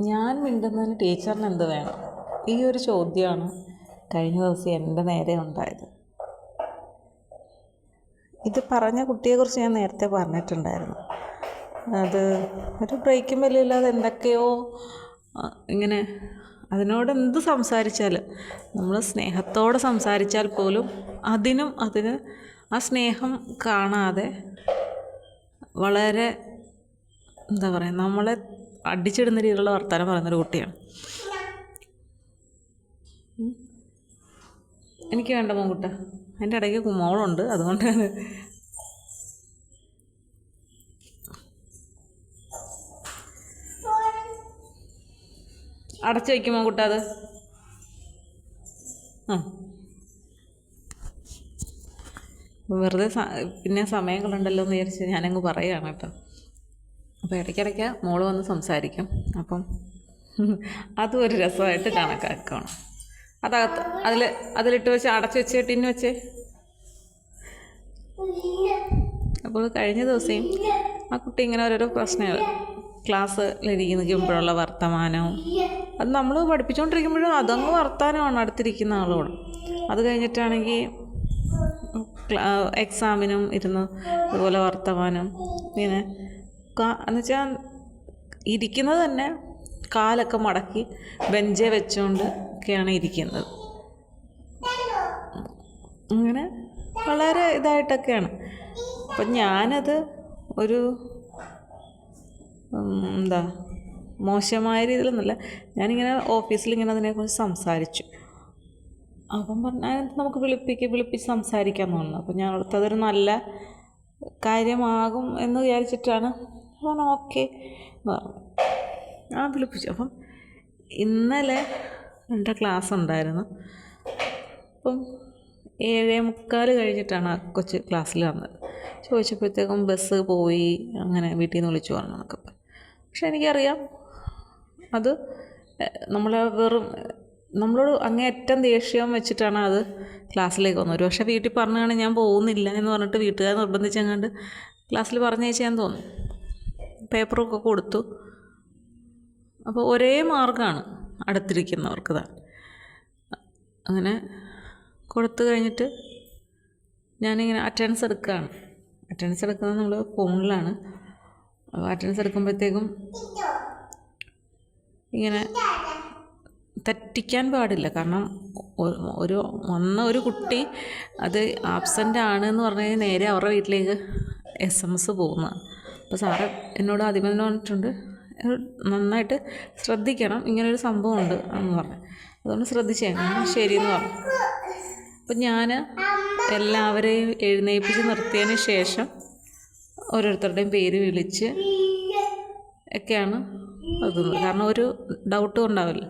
ഞാൻ മിണ്ടുന്നതിന് ടീച്ചറിന് എന്ത് വേണം? ഈ ഒരു ചോദ്യമാണ് കഴിഞ്ഞ ദിവസം എന്റെ നേരെ ഉണ്ടായത്. ഇത് പറഞ്ഞ കുട്ടിയെക്കുറിച്ച് ഞാൻ നേരത്തെ പറഞ്ഞിട്ടുണ്ടായിരുന്നു. അത് ഒരു ബ്രേക്കും വലിയില്ലാതെ എന്തൊക്കെയോ ഇങ്ങനെ അതിനോട് എന്ത് സംസാരിച്ചാലും നമ്മൾ സ്നേഹത്തോടെ സംസാരിച്ചാൽ പോലും അതിനും അതിന് ആ സ്നേഹം കാണാതെ വളരെ എന്താ പറയുക നമ്മളെ അടിച്ചിടുന്ന രീതിയിലുള്ള വർത്തമാനം പറയുന്നൊരു കുട്ടിയാണ്. എനിക്ക് വേണ്ട മോൻകുട്ട. എന്റെ ഇടയ്ക്ക് മോളുണ്ട് അതുകൊണ്ടാണ് അടച്ചു വയ്ക്കും മോൻകുട്ട അത്. ആ വെറുതെ പിന്നെ സമയം കളണ്ടല്ലോ എന്ന് വിചാരിച്ച് ഞാനങ്ങ് പറയുകയാണ് കേട്ടോ. അപ്പോൾ ഇടയ്ക്കിടയ്ക്ക് മോൾ വന്ന് സംസാരിക്കും. അപ്പം അതും ഒരു രസമായിട്ട് കണക്കാക്കണം. അതകത്ത് അതിൽ അതിലിട്ട് വെച്ച് അടച്ചു വെച്ച് ടിന്ന് വെച്ചേ. അപ്പോൾ കഴിഞ്ഞ ദിവസം ആ കുട്ടി ഇങ്ങനെ ഓരോരോ പ്രശ്നങ്ങൾ ക്ലാസ്സിലിരിക്കുമ്പോഴുള്ള വർത്തമാനവും. അത് നമ്മൾ പഠിപ്പിച്ചുകൊണ്ടിരിക്കുമ്പോഴും അതങ്ങ് വർത്തമാനമാണ് അടുത്തിരിക്കുന്ന ആളോട്. അത് കഴിഞ്ഞിട്ടാണെങ്കിൽ എക്സാമിനും ഇരുന്ന് അതുപോലെ വർത്തമാനം. ഇങ്ങനെ എന്നുവെച്ചാൽ ഇരിക്കുന്നത് തന്നെ കാലൊക്കെ മടക്കി ബെഞ്ചേ വെച്ചുകൊണ്ട് ഒക്കെയാണ് ഇരിക്കുന്നത്. അങ്ങനെ വളരെ ഇതായിട്ടൊക്കെയാണ്. അപ്പം ഞാനത് ഒരു എന്താ മോശമായ രീതിയിലൊന്നുമല്ല. ഞാനിങ്ങനെ ഓഫീസിൽ ഇങ്ങനെ അതിനെക്കുറിച്ച് സംസാരിച്ചു. അപ്പം പറഞ്ഞാൽ നമുക്ക് വിളിപ്പിക്ക് വിളിപ്പിച്ച് സംസാരിക്കാമെന്ന് തോന്നുന്നു. അപ്പം ഞാൻ അടുത്തതൊരു നല്ല കാര്യമാകും എന്ന് വിചാരിച്ചിട്ടാണ് പറഞ്ഞു ഓക്കെ. എന്ന് പറഞ്ഞു ആ വിളിപ്പിച്ചു. അപ്പം ഇന്നലെ എന്റെ ക്ലാസ് ഉണ്ടായിരുന്നു. അപ്പം ഏഴേ മുക്കാൽ കഴിഞ്ഞിട്ടാണ് ആ കൊച്ച് ക്ലാസ്സിൽ വന്നത്. ചോദിച്ചപ്പോഴത്തേക്കും ബസ് പോയി അങ്ങനെ വീട്ടിൽ നിന്ന് വിളിച്ചു പറഞ്ഞു എന്നൊക്കെ പക്ഷെ എനിക്കറിയാം അത് നമ്മൾ വെറും നമ്മളോട് അങ്ങേയറ്റം ദേഷ്യം വെച്ചിട്ടാണ് അത് ക്ലാസ്സിലേക്ക് വന്നത്. ഒരു പക്ഷേ വീട്ടിൽ പറഞ്ഞാണ് ഞാൻ പോകുന്നില്ല എന്ന് പറഞ്ഞിട്ട് വീട്ടുകാർ നിർബന്ധിച്ചെങ്ങാണ്ട് ക്ലാസ്സിൽ പറഞ്ഞേച്ചാൻ തോന്നും പേപ്പറൊക്കെ കൊടുത്തു. അപ്പോൾ ഒരേ മാർഗമാണ് അടുത്തിരിക്കുന്നവർക്ക് താൻ അങ്ങനെ കൊടുത്തു കഴിഞ്ഞിട്ട് ഞാനിങ്ങനെ അറ്റൻഡൻസ് എടുക്കുകയാണ്. അറ്റൻഡൻസ് എടുക്കുന്നത് നമ്മൾ ഫോണിലാണ്. അപ്പോൾ അറ്റൻഡൻസ് എടുക്കുമ്പോഴത്തേക്കും ഇങ്ങനെ തെറ്റിക്കാൻ പാടില്ല. കാരണം ഒരു വന്ന ഒരു കുട്ടി അത് ആബ്സെന്റ് ആണ് എന്ന് പറഞ്ഞാൽ നേരെ അവരുടെ വീട്ടിലേക്ക് എസ് എം എസ് പോകുന്നതാണ്. അപ്പോൾ സാറ് എന്നോട് ആദ്യമേ തന്നെ പറഞ്ഞിട്ടുണ്ട് നന്നായിട്ട് ശ്രദ്ധിക്കണം ഇങ്ങനൊരു സംഭവമുണ്ട് എന്ന് പറഞ്ഞു. അതുകൊണ്ട് ശ്രദ്ധിച്ചേ ശരിയെന്ന് പറഞ്ഞു. അപ്പം ഞാൻ എല്ലാവരെയും എഴുന്നേൽപ്പിച്ച് നിർത്തിയതിന് ശേഷം ഓരോരുത്തരുടെയും പേര് വിളിച്ച് ഒക്കെയാണ് അത് കാരണം ഒരു ഡൗട്ടും ഉണ്ടാവില്ല.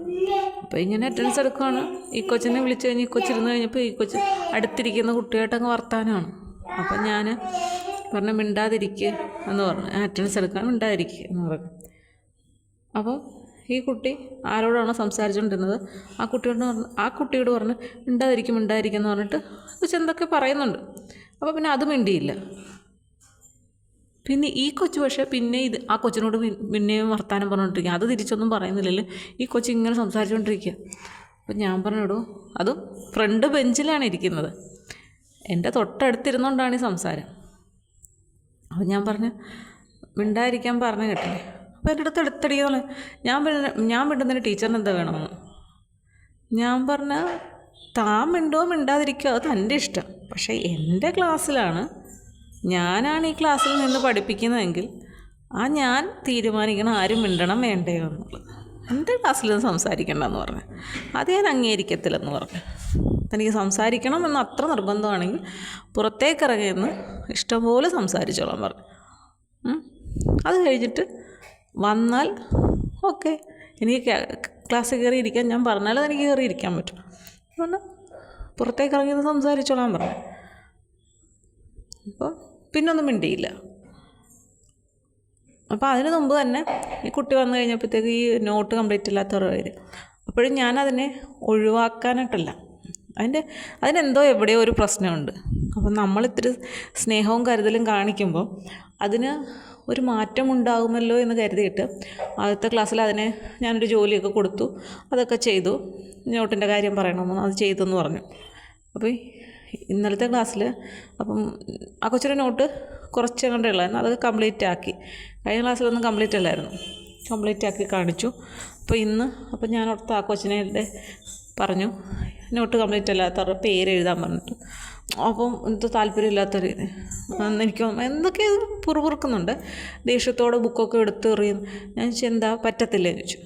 അപ്പോൾ ഇങ്ങനെ അറ്റൻഡൻസ് എടുക്കുവാണ്. ഈ കൊച്ചിനെ വിളിച്ചു കഴിഞ്ഞ് ഈ കൊച്ചിരുന്ന് കഴിഞ്ഞപ്പോൾ ഈ കൊച്ച് അടുത്തിരിക്കുന്ന കുട്ടിയായിട്ടങ്ങ് വർത്താനമാണ്. അപ്പം ഞാൻ പറഞ്ഞു മിണ്ടാതിരിക്കുക എന്ന് പറഞ്ഞു. അറ്റൻഡൻസ് എടുക്കാൻ മിണ്ടാതിരിക്കുക എന്ന് പറഞ്ഞു. അപ്പോൾ ഈ കുട്ടി ആരോടാണോ സംസാരിച്ചുകൊണ്ടിരുന്നത് ആ കുട്ടിയോട് പറഞ്ഞു ആ കുട്ടിയോട് പറഞ്ഞു മിണ്ടാതിരിക്കും മിണ്ടാതിരിക്കും എന്ന് പറഞ്ഞിട്ട് കൊച്ചു എന്തൊക്കെ പറയുന്നുണ്ട്. അപ്പോൾ പിന്നെ അത് മിണ്ടിയില്ല. പിന്നെ ഈ കൊച്ചു പക്ഷേ പിന്നെ ഇത് ആ കൊച്ചിനോട് പിന്നെയും വർത്താനം പറഞ്ഞുകൊണ്ടിരിക്കുക അത് തിരിച്ചൊന്നും പറയുന്നില്ലല്ലോ? ഈ കൊച്ചു ഇങ്ങനെ സംസാരിച്ചുകൊണ്ടിരിക്കുക അപ്പം ഞാൻ പറഞ്ഞിടൂ അതും ഫ്രണ്ട് ബെഞ്ചിലാണ് ഇരിക്കുന്നത്. എന്റെ തൊട്ടടുത്തിരുന്നുകൊണ്ടാണ് ഈ സംസാരം. അപ്പം ഞാൻ പറഞ്ഞു മിണ്ടായിരിക്കാൻ പറഞ്ഞു കേട്ടില്ലേ? അപ്പോൾ എന്റെ അടുത്ത് എടുത്തടിയോളെ ഞാൻ ഞാൻ മിണ്ടുന്നതിന് ടീച്ചറിന് എന്താ വേണമെന്ന്? ഞാൻ പറഞ്ഞ താൻ മിണ്ടോ മിണ്ടാതിരിക്കോ അത് തന്റെ ഇഷ്ടം. പക്ഷേ എന്റെ ക്ലാസ്സിലാണ് ഞാനാണ് ഈ ക്ലാസ്സിൽ നിന്ന് പഠിപ്പിക്കുന്നതെങ്കിൽ ആ ഞാൻ തീരുമാനിക്കണം ആരും മിണ്ടണം വേണ്ടയോ എന്നുള്ളത് എന്റെ ക്ലാസ്സിൽ സംസാരിക്കണ്ടെന്ന് പറഞ്ഞു. അത് ഞാൻ അംഗീകരിക്കത്തില്ലെന്ന് പറഞ്ഞു. തനിക്ക് സംസാരിക്കണം എന്ന് അത്ര നിർബന്ധമാണെങ്കിൽ പുറത്തേക്ക് ഇറങ്ങിയെന്ന് ഇഷ്ടംപോലെ സംസാരിച്ചോളാൻ പറഞ്ഞു. അത് കഴിഞ്ഞിട്ട് വന്നാൽ ഓക്കെ. എനിക്ക് ക്ലാസ്സിൽ കയറി ഇരിക്കാൻ ഞാൻ പറഞ്ഞാലും എനിക്ക് കയറി ഇരിക്കാൻ പറ്റും. അതുകൊണ്ട് പുറത്തേക്ക് ഇറങ്ങിയെന്ന് സംസാരിച്ചോളാൻ പറഞ്ഞു. അപ്പോൾ പിന്നൊന്നും മിണ്ടിയില്ല. അപ്പോൾ അതിന് മുമ്പ് തന്നെ ഈ കുട്ടി വന്നു കഴിഞ്ഞപ്പോഴത്തേക്ക് ഈ നോട്ട് കംപ്ലീറ്റ് ഇല്ലാത്തവർ വരും അപ്പോഴും ഞാനതിനെ ഒഴിവാക്കാനായിട്ടല്ല. അതിന്റെ അതിനെന്തോ എവിടെയോ ഒരു പ്രശ്നമുണ്ട്. അപ്പം നമ്മളിത്തിരി സ്നേഹവും കരുതലും കാണിക്കുമ്പോൾ അതിന് ഒരു മാറ്റം ഉണ്ടാകുമല്ലോ എന്ന് കരുതിയിട്ട് ആദ്യത്തെ ക്ലാസ്സിൽ അതിനെ ഞാനൊരു ജോലിയൊക്കെ കൊടുത്തു. അതൊക്കെ ചെയ്തു. നോട്ടിന്റെ കാര്യം പറയണമെന്ന് അത് ചെയ്തെന്ന് പറഞ്ഞു. അപ്പോൾ ഇന്നലത്തെ ക്ലാസ്സിൽ അപ്പം ആ കൊച്ചിന്റെ നോട്ട് കുറച്ച് കണ്ടേ അത് കംപ്ലീറ്റ് ആക്കി. കഴിഞ്ഞ ക്ലാസ്സിലൊന്നും കംപ്ലീറ്റ് അല്ലായിരുന്നു. കംപ്ലീറ്റ് ആക്കി കാണിച്ചു. അപ്പോൾ ഇന്ന് അപ്പോൾ ഞാൻ ഓർത്ത് ആ കൊച്ചിനെ പറഞ്ഞു. നോട്ട് കംപ്ലീറ്റ് അല്ലാത്തവരുടെ പേര് എഴുതാൻ പറഞ്ഞിട്ട്. അപ്പം എന്ത് താല്പര്യമില്ലാത്തൊരു രീതി എനിക്ക് എന്തൊക്കെ പുറപുറുക്കുന്നുണ്ട്. ദേഷ്യത്തോടെ ബുക്കൊക്കെ എടുത്ത് എറിയും. ഞാൻ എന്താ? പറ്റത്തില്ല? ചോദിച്ചു.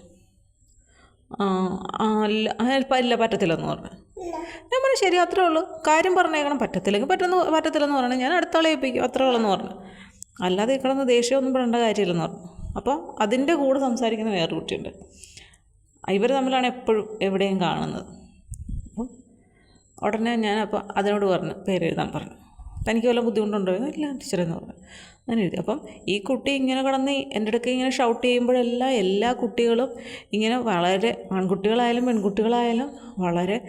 അല്ല ഇല്ല പറ്റത്തില്ലെന്ന് പറഞ്ഞു. ഞാൻ പറഞ്ഞു ശരി അത്രേ ഉള്ളൂ. കാര്യം പറഞ്ഞേക്കണം. പറ്റത്തില്ലെങ്കിൽ പറ്റുന്ന പറ്റത്തില്ലെന്ന് പറഞ്ഞു. ഞാൻ അടുത്ത ഏൽപ്പിക്കും. അത്രേ ഉള്ളെന്ന് പറഞ്ഞു. അല്ലാതെ കിടന്ന് ദേഷ്യമൊന്നും പെടേണ്ട കാര്യമില്ലെന്ന് പറഞ്ഞു. അപ്പോൾ അതിന്റെ കൂടെ സംസാരിക്കുന്ന വേറൊരു കുട്ടിയുണ്ട്. ഇവർ തമ്മിലാണ് എപ്പോഴും എവിടെയും കാണുന്നത്. അപ്പം ഉടനെ ഞാൻ അപ്പോൾ അതിനോട് പറഞ്ഞു പേര് എഴുതാൻ പറഞ്ഞു. തനിക്ക് വല്ല ബുദ്ധിമുട്ടുണ്ടോ ഇല്ല ടീച്ചറെന്ന് പറഞ്ഞു. അങ്ങനെ എഴുതി. അപ്പം ഈ കുട്ടി ഇങ്ങനെ കിടന്ന് എന്റെ അടുക്ക ഇങ്ങനെ ഷൗട്ട് ചെയ്യുമ്പോഴെല്ലാം എല്ലാ കുട്ടികളും ഇങ്ങനെ വളരെ ആൺകുട്ടികളായാലും പെൺകുട്ടികളായാലും വളരെ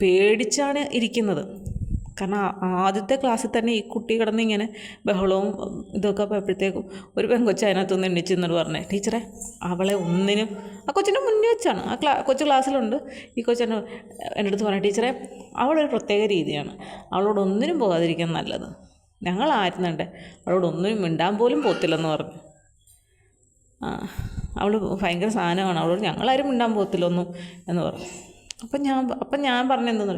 പേടിച്ചാണ് ഇരിക്കുന്നത്. കാരണം ആദ്യത്തെ ക്ലാസ്സിൽ തന്നെ ഈ കുട്ടി കിടന്ന് ഇങ്ങനെ ബഹളവും ഇതൊക്കെ പോയപ്പോഴത്തേക്കും ഒരു പെൺകൊച്ച് അതിനകത്തുനിന്ന് എണ്ണിച്ച് എന്നിട്ട് പറഞ്ഞേ ടീച്ചറെ അവളെ ഒന്നിനും ആ കൊച്ചിന്റെ മുന്നേ വെച്ചാണ്. ആ ക്ലാ കൊച്ചു ക്ലാസ്സിലുണ്ട്. ഈ കൊച്ചെന്നെ എന്റെ അടുത്ത് പറഞ്ഞു ടീച്ചറെ അവളൊരു പ്രത്യേക രീതിയാണ്. അവളോട് ഒന്നിനും പോകാതിരിക്കാൻ നല്ലത്. ഞങ്ങൾ ആയിരുന്നുണ്ട് അവളോട് ഒന്നിനും മിണ്ടാൻ പോലും പോത്തില്ലെന്ന് പറഞ്ഞു. അവൾ ഭയങ്കര സാധനമാണ്. അവളോട് ഞങ്ങളാരും മിണ്ടാൻ പോകത്തില്ലൊന്നും എന്ന് പറഞ്ഞു. അപ്പം ഞാൻ അപ്പം ഞാൻ പറഞ്ഞെന്തെന്ന്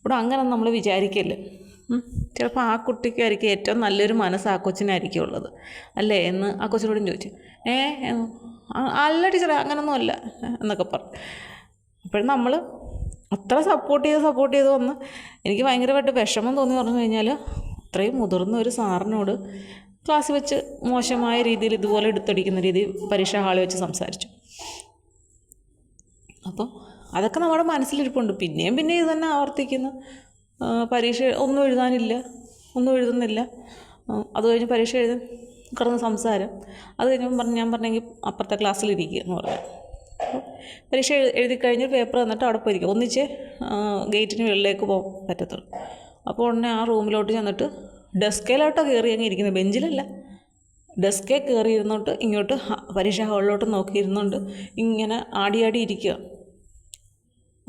ഇവിടെ അങ്ങനെ നമ്മൾ വിചാരിക്കല്ലേ? ചിലപ്പോൾ ആ കുട്ടിക്കായിരിക്കും ഏറ്റവും നല്ലൊരു മനസ്സ് ആ കൊച്ചിനായിരിക്കും ഉള്ളത്. അല്ലേ? എന്ന് ആ കൊച്ചിനോടും ചോദിച്ചു. ഏ അല്ല ടീച്ചറെ അങ്ങനൊന്നും അല്ല എന്നൊക്കെ പറഞ്ഞു. അപ്പോഴും നമ്മൾ അത്ര സപ്പോർട്ട് ചെയ്ത് സപ്പോർട്ട് ചെയ്ത് വന്ന് എനിക്ക് ഭയങ്കരമായിട്ട് വിഷമം തോന്നി പറഞ്ഞു കഴിഞ്ഞാൽ അത്രയും മുതിർന്ന ഒരു സാറിനോട് ക്ലാസ് വെച്ച് മോശമായ രീതിയിൽ ഇതുപോലെ എടുത്തടിക്കുന്ന രീതിയിൽ പരീക്ഷാ ഹാളിൽ വെച്ച് സംസാരിച്ചു. അപ്പോൾ അതൊക്കെ നമ്മുടെ മനസ്സിലിരിപ്പുണ്ട്. പിന്നെയും പിന്നെ ഇത് തന്നെ ആവർത്തിക്കുന്നു. പരീക്ഷ ഒന്നും എഴുതാനില്ല. ഒന്നും എഴുതുന്നില്ല. അത് കഴിഞ്ഞ് പരീക്ഷ എഴുതി കിടന്ന് സംസാരം. അത് കഴിഞ്ഞപ്പോൾ പറഞ്ഞു ഞാൻ പറഞ്ഞെങ്കിൽ അപ്പുറത്തെ ക്ലാസ്സിലിരിക്കുക എന്ന് പറഞ്ഞു. പരീക്ഷ എഴു- എഴുതി കഴിഞ്ഞ് പേപ്പർ തന്നിട്ട് അവിടെ പോയിരിക്കും. ഒന്നിച്ച് ഗേറ്റിന് വെള്ളിലേക്ക് പോകാൻ പറ്റത്തുള്ളൂ. അപ്പോൾ ഉടനെ ആ റൂമിലോട്ട് ചെന്നിട്ട് ഡെസ്കേലോട്ടോ കയറി അങ്ങ് ഇരിക്കുന്നത് ബെഞ്ചിലല്ല. ഡെസ്കേ കയറി ഇരുന്നോട്ട് ഇങ്ങോട്ട് പരീക്ഷ ഹാളിലോട്ട് നോക്കിയിരുന്നുകൊണ്ട് ഇങ്ങനെ ആടിയാടി ആടി ഇരിക്കുക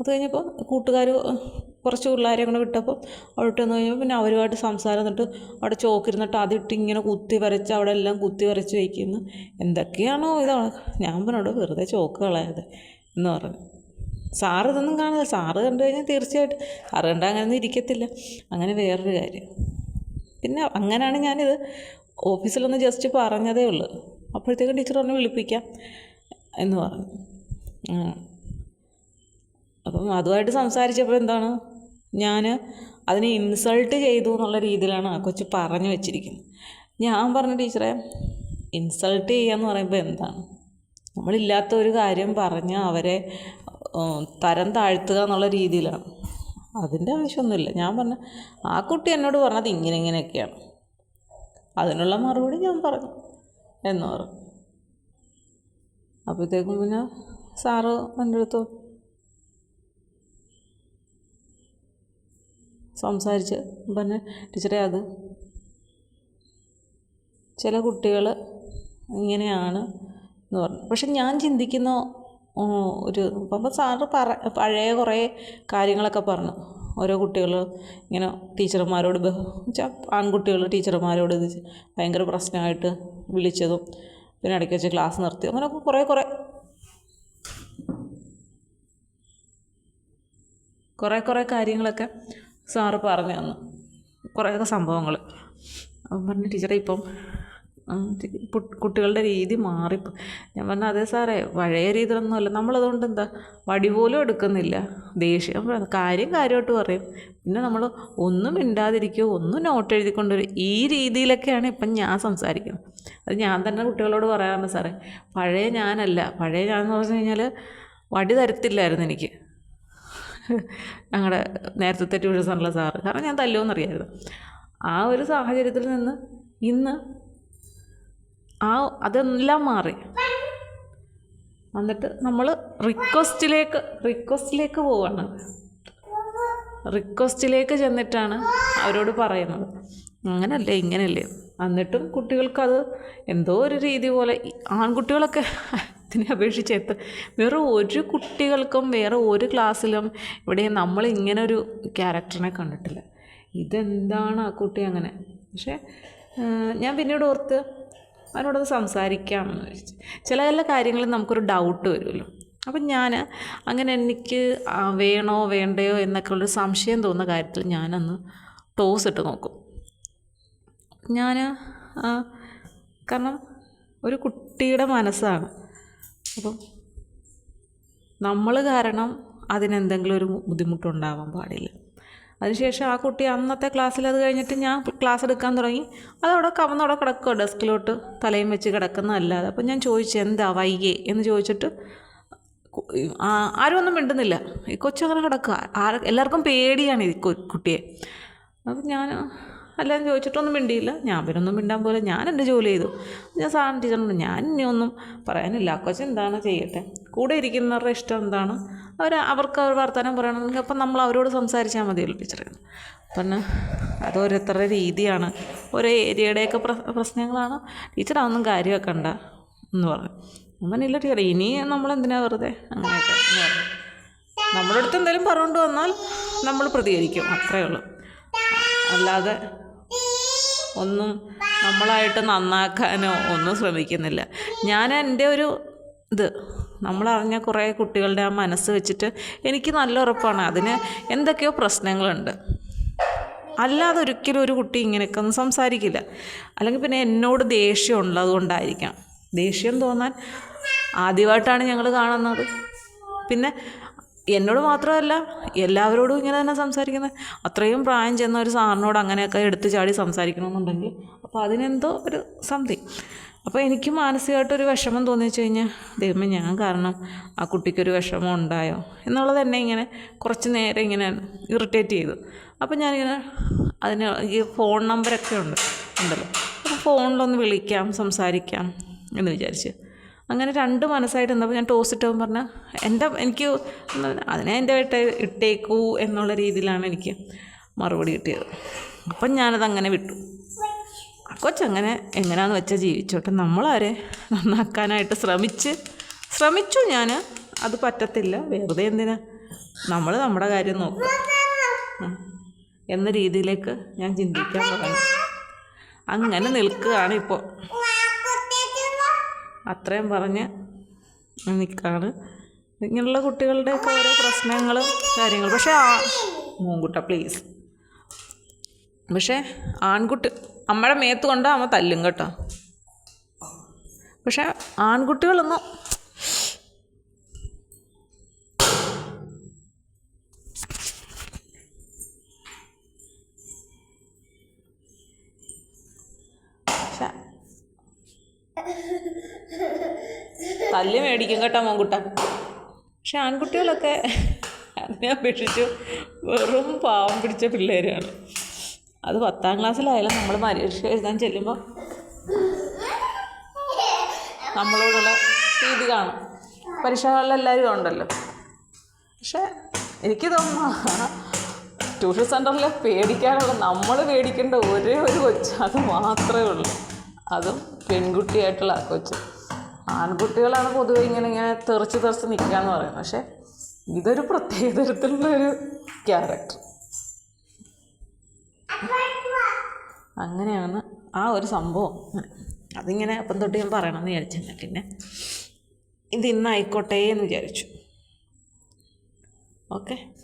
അത് കഴിഞ്ഞപ്പോൾ കൂട്ടുകാർ കുറച്ച് പിള്ളേരെ കൂടെ വിട്ടപ്പോൾ അവിടെ വന്ന് കഴിഞ്ഞപ്പോൾ പിന്നെ അവരുമായിട്ട് സംസാരം എന്നിട്ട് അവിടെ ചോക്കിരുന്നിട്ട് അതിട്ട് ഇങ്ങനെ കുത്തി വരച്ച് അവിടെ എല്ലാം കുത്തി വരച്ച് വയ്ക്കുന്നു. എന്തൊക്കെയാണോ ഇതാണ് ഞാൻ പറഞ്ഞോട് വെറുതെ ചോക്ക് കളയാതെ എന്ന് പറഞ്ഞു. സാറ് ഇതൊന്നും കാണില്ല സാറ് കണ്ടു കഴിഞ്ഞാൽ തീർച്ചയായിട്ടും. സാറ് കണ്ടാൽ അങ്ങനെയൊന്നും ഇരിക്കത്തില്ല. അങ്ങനെ വേറൊരു കാര്യം. പിന്നെ അങ്ങനെയാണ് ഞാനിത് ഓഫീസിലൊന്ന് ജസ്റ്റ് പറഞ്ഞതേ ഉള്ളൂ. അപ്പോഴത്തേക്കും ടീച്ചർ പറഞ്ഞ് വിളിപ്പിക്കാം എന്ന് പറഞ്ഞു. അപ്പം അതുമായിട്ട് സംസാരിച്ചപ്പോൾ എന്താണ്? ഞാൻ അതിനെ ഇൻസൾട്ട് ചെയ്തു എന്നുള്ള രീതിയിലാണ് ആ കൊച്ചു പറഞ്ഞു വെച്ചിരിക്കുന്നത്. ഞാൻ പറഞ്ഞ ടീച്ചറെ ഇൻസൾട്ട് ചെയ്യുക ചെയ്യാന്ന് പറയുമ്പോൾ എന്താണ്? നമ്മളില്ലാത്ത ഒരു കാര്യം പറഞ്ഞ് അവരെ തരം താഴ്ത്തുക എന്നുള്ള രീതിയിലാണ്. അതിന്റെ ആവശ്യമൊന്നുമില്ല. ഞാൻ പറഞ്ഞ ആ കുട്ടി എന്നോട് പറഞ്ഞത് ഇങ്ങനെ ഇങ്ങനെയൊക്കെയാണ്. അതിനുള്ള മറുപടി ഞാൻ പറഞ്ഞു എന്ന് പറഞ്ഞു. അപ്പോഴത്തേക്കും പിന്നെ സാറ് എന്റെ അടുത്ത് സംസാരിച്ച് പറഞ്ഞ് ടീച്ചറെ അത് ചില കുട്ടികൾ ഇങ്ങനെയാണ് എന്ന് പറഞ്ഞു. പക്ഷെ ഞാൻ ചിന്തിക്കുന്ന ഒരു അപ്പം സാറ് പറ പഴയ കുറേ കാര്യങ്ങളൊക്കെ പറഞ്ഞു. ഓരോ കുട്ടികൾ ഇങ്ങനെ ടീച്ചർമാരോട് ആൺകുട്ടികൾ ടീച്ചർമാരോട് ഇത് ഭയങ്കര പ്രശ്നമായിട്ട് വിളിച്ചതും പിന്നെ ഇടയ്ക്ക് വെച്ച് ക്ലാസ് നിർത്തി അങ്ങനെയൊക്കെ കുറേ കുറേ. കുറേ കുറേ കാര്യങ്ങളൊക്കെ സാറ് പറഞ്ഞു തന്നു. കുറേയൊക്കെ സംഭവങ്ങൾ അപ്പം പറഞ്ഞു ടീച്ചറെ ഇപ്പം കുട്ടികളുടെ രീതി മാറി. ഞാൻ പറഞ്ഞു അതെ സാറേ പഴയ രീതിയിലൊന്നുമല്ല നമ്മളതുകൊണ്ട് എന്താ? വടി പോലും എടുക്കുന്നില്ല. ദേഷ്യം വരും. കാര്യം കാര്യമായിട്ട് പറയും. പിന്നെ നമ്മൾ ഒന്നും മിണ്ടാതിരിക്കുകയോ ഒന്നും നോട്ട് എഴുതിക്കൊണ്ടുവരും ഈ രീതിയിലൊക്കെയാണ് ഇപ്പം ഞാൻ സംസാരിക്കുന്നത്. അത് ഞാൻ തന്നെ കുട്ടികളോട് പറയാറുണ്ട് സാറേ. പഴയ ഞാനല്ല. പഴയ ഞാൻ എന്ന് പറഞ്ഞു കഴിഞ്ഞാൽ വടി തരത്തില്ലായിരുന്നു എനിക്ക്. ഞങ്ങളുടെ നേരത്തെ സെന്ററിലെ സാറ്. കാരണം ഞാൻ തല്ലുമെന്നറിയായിരുന്നു ആ ഒരു സാഹചര്യത്തിൽ നിന്ന് ഇന്ന് ആ അതെല്ലാം മാറി. എന്നിട്ട് നമ്മൾ റിക്വസ്റ്റിലേക്ക് റിക്വസ്റ്റിലേക്ക് പോവാണ്. റിക്വസ്റ്റിലേക്ക് ചെന്നിട്ടാണ് അവരോട് പറയുന്നത്. അങ്ങനല്ലേ ഇങ്ങനെയല്ലേ എന്നിട്ടും കുട്ടികൾക്കത് എന്തോ ഒരു രീതി പോലെ ആൺകുട്ടികളൊക്കെ ഇതിനെ അപേക്ഷിച്ച് എത്ര വേറെ ഒരു കുട്ടികൾക്കും വേറെ ഒരു ക്ലാസ്സിലും ഇവിടെ നമ്മൾ ഇങ്ങനെ ഒരു ക്യാരക്ടറിനെ കണ്ടിട്ടില്ല. ഇതെന്താണ് ആ കുട്ടി അങ്ങനെ? പക്ഷേ ഞാൻ പിന്നീട് ഓർത്ത് അവനോടൊന്ന് സംസാരിക്കാമെന്ന് വിചാരിച്ചു. ചില ചില കാര്യങ്ങളിൽ നമുക്കൊരു ഡൗട്ട് വരുമല്ലോ. അപ്പം ഞാൻ അങ്ങനെ എനിക്ക് വേണോ വേണ്ടയോ എന്നൊക്കെ ഉള്ളൊരു സംശയം തോന്നുന്ന കാര്യത്തിൽ ഞാനന്ന് ടോസ് ഇട്ട് നോക്കും. ഞാൻ കാരണം ഒരു കുട്ടിയുടെ മനസ്സാണ്. അപ്പം നമ്മൾ കാരണം അതിനെന്തെങ്കിലും ഒരു ബുദ്ധിമുട്ടുണ്ടാവാൻ പാടില്ല. അതിനുശേഷം ആ കുട്ടി അന്നത്തെ ക്ലാസ്സിൽ അത് കഴിഞ്ഞിട്ട് ഞാൻ ക്ലാസ് എടുക്കാൻ തുടങ്ങി. അതവിടെ കവന്നവിടെ കിടക്കുക ഡെസ്കിലോട്ട് തലയും വെച്ച് കിടക്കുന്നതല്ലാതെ. അപ്പം ഞാൻ ചോദിച്ചു എന്താ വൈകിയേ എന്ന് ചോദിച്ചിട്ട് ആരും ഒന്നും മിണ്ടുന്നില്ല. ഈ കൊച്ചങ്ങനെ കിടക്കുക ആര എല്ലാവർക്കും പേടിയാണ് ഈ കുട്ടിയെ. അപ്പം ഞാൻ എല്ലാം ചോദിച്ചിട്ടൊന്നും മിണ്ടിയില്ല. ഞാൻ പിന്നെ ഒന്നും മിണ്ടാൻ പോലെ ഞാൻ എന്റെ ജോലി ചെയ്തു. ഞാൻ സാറിന് ടീച്ചറിനോട് ഞാൻ ഇനി ഒന്നും പറയാനില്ല. ആ എന്താണ് ചെയ്യട്ടെ? കൂടെ ഇരിക്കുന്നവരുടെ ഇഷ്ടം എന്താണ്? അവർ അവർക്ക് അവർ വർത്തമാനം പറയണമെങ്കിൽ അപ്പം നമ്മൾ അവരോട് സംസാരിച്ചാൽ മതിയല്ലോ ടീച്ചറെ. പിന്നെ അത് ഓരോരുത്തരുടെ രീതിയാണ്. ഓരോ ഏരിയയുടെയൊക്കെ പ്ര- പ്രശ്നങ്ങളാണ്. ടീച്ചർ അതൊന്നും കാര്യമാക്കണ്ട എന്ന് പറഞ്ഞു. അങ്ങനെയില്ല ടീച്ചർ ഇനി നമ്മളെന്തിനാ വെറുതെ? അങ്ങനെയൊക്കെ നമ്മുടെ അടുത്ത് എന്തെങ്കിലും പറഞ്ഞുകൊണ്ട് വന്നാൽ നമ്മൾ പ്രതികരിക്കും. അത്രയേ ഉള്ളൂ. അല്ലാതെ ഒന്നും നമ്മളായിട്ട് നന്നാക്കാനോ ഒന്നും ശ്രമിക്കുന്നില്ല. ഞാൻ എന്റെ ഒരു ഇത് നമ്മളറിഞ്ഞ കുറേ കുട്ടികളുടെ ആ മനസ്സ് വെച്ചിട്ട് എനിക്ക് നല്ല ഉറപ്പാണ്. അതിന് എന്തൊക്കെയോ പ്രശ്നങ്ങളുണ്ട്. അല്ലാതെ ഒരിക്കലും ഒരു കുട്ടി ഇങ്ങനെയൊക്കെ ഒന്നും സംസാരിക്കില്ല. അല്ലെങ്കിൽ പിന്നെ എന്നോട് ദേഷ്യം ഉള്ളത് കൊണ്ടായിരിക്കാം ദേഷ്യം തോന്നാൻ ആദ്യമായിട്ടാണ് ഞങ്ങൾ കാണുന്നത്. പിന്നെ എന്നോട് മാത്രമല്ല എല്ലാവരോടും ഇങ്ങനെ തന്നെ സംസാരിക്കുന്നത് അത്രയും പ്രായം ചെന്ന ഒരു സാറിനോട് അങ്ങനെയൊക്കെ എടുത്തു ചാടി സംസാരിക്കണമെന്നുണ്ടെങ്കിൽ അപ്പോൾ അതിനെന്തോ ഒരു സംതിങ് അപ്പോൾ എനിക്ക് മാനസികമായിട്ടൊരു വിഷമം തോന്നി വെച്ച് കഴിഞ്ഞാൽ ദൈവമേ ഞാൻ കാരണം ആ കുട്ടിക്കൊരു വിഷമം ഉണ്ടായോ? എന്നുള്ളത് എന്നെ ഇങ്ങനെ കുറച്ച് നേരം ഇങ്ങനെ ഇറിറ്റേറ്റ് ചെയ്തു. അപ്പോൾ ഞാനിങ്ങനെ അതിന് ഈ ഫോൺ നമ്പരൊക്കെ ഉണ്ട് ഉണ്ടല്ലോ. അപ്പോൾ ഫോണിലൊന്ന് വിളിക്കാം സംസാരിക്കാം എന്ന് വിചാരിച്ച്. അങ്ങനെ രണ്ട് മനസ്സായിട്ട് എന്താ ഞാൻ ടോസ് ഇട്ടവൻ പറഞ്ഞാൽ എന്റെ എനിക്ക് അതിനെ എന്റെ ഇട്ട ഇട്ടേക്കൂ എന്നുള്ള രീതിയിലാണ് എനിക്ക് മറുപടി കിട്ടിയത്. അപ്പം ഞാനത് അങ്ങനെ വിട്ടു. കൊച്ചങ്ങനെ എങ്ങനെയാണെന്ന് വെച്ചാൽ ജീവിച്ചോട്ടെ. നമ്മളവരെ നന്നാക്കാനായിട്ട് ശ്രമിച്ച് ശ്രമിച്ചു ഞാൻ അത് പറ്റത്തില്ല. വെറുതെ എന്തിനാ? നമ്മൾ നമ്മുടെ കാര്യം നോക്കുക എന്ന രീതിയിലേക്ക് ഞാൻ ചിന്തിക്കാൻ തുടങ്ങി. അങ്ങനെ നിൽക്കുകയാണ് ഇപ്പോൾ. അത്രയും പറഞ്ഞ് നിൽക്കുകയാണ് ഇങ്ങനെയുള്ള കുട്ടികളുടെയൊക്കെ ഓരോ പ്രശ്നങ്ങളും കാര്യങ്ങളും. പക്ഷേ ആ മൂങ്കുട്ട പ്ലീസ് പക്ഷേ ആൺകുട്ടി അമ്മയുടെ മേത്ത് കൊണ്ട് അമ്മ തല്ലും കേട്ടോ. പക്ഷേ ആൺകുട്ടികളൊന്നും തല്ല് മേടിക്കും കേട്ടോ മോൻകുട്ട പക്ഷെ ആൺകുട്ടികളൊക്കെ അതിനെ അപേക്ഷിച്ച് വെറും പാവം പിടിച്ച പിള്ളേരാണ്. അത് പത്താം ക്ലാസ്സിലായാലും നമ്മൾ പരീക്ഷ എഴുതാൻ ചെല്ലുമ്പോൾ നമ്മളോടുള്ള രീതി കാണും. പരീക്ഷ ഹാളിൽ ഉണ്ടല്ലോ. പക്ഷേ എനിക്ക് തോന്നുന്നു ട്യൂഷൻ സെന്ററിൽ പേടിക്കാനുള്ള നമ്മൾ പേടിക്കേണ്ട ഒരേ ഒരു കൊച്ച് അത് മാത്രമേ ഉള്ളൂ. അതും പെൺകുട്ടിയായിട്ടുള്ള ആ കൊച്ച്. ആൺകുട്ടികളാണ് പൊതുവെ ഇങ്ങനെ ഇങ്ങനെ തെറിച്ച് തെറിച്ച് നിൽക്കുക എന്ന് പറയുന്നത്. പക്ഷേ ഇതൊരു പ്രത്യേക തരത്തിലുള്ള ഒരു ക്യാരക്ടർ അങ്ങനെയാണ് ആ ഒരു സംഭവം. അതിങ്ങനെ അപ്പം തൊട്ട് ഞാൻ പറയണമെന്ന് വിചാരിച്ചു. പിന്നെ ഇത് ഇന്നായിക്കോട്ടെ എന്ന് വിചാരിച്ചു. ഓക്കെ?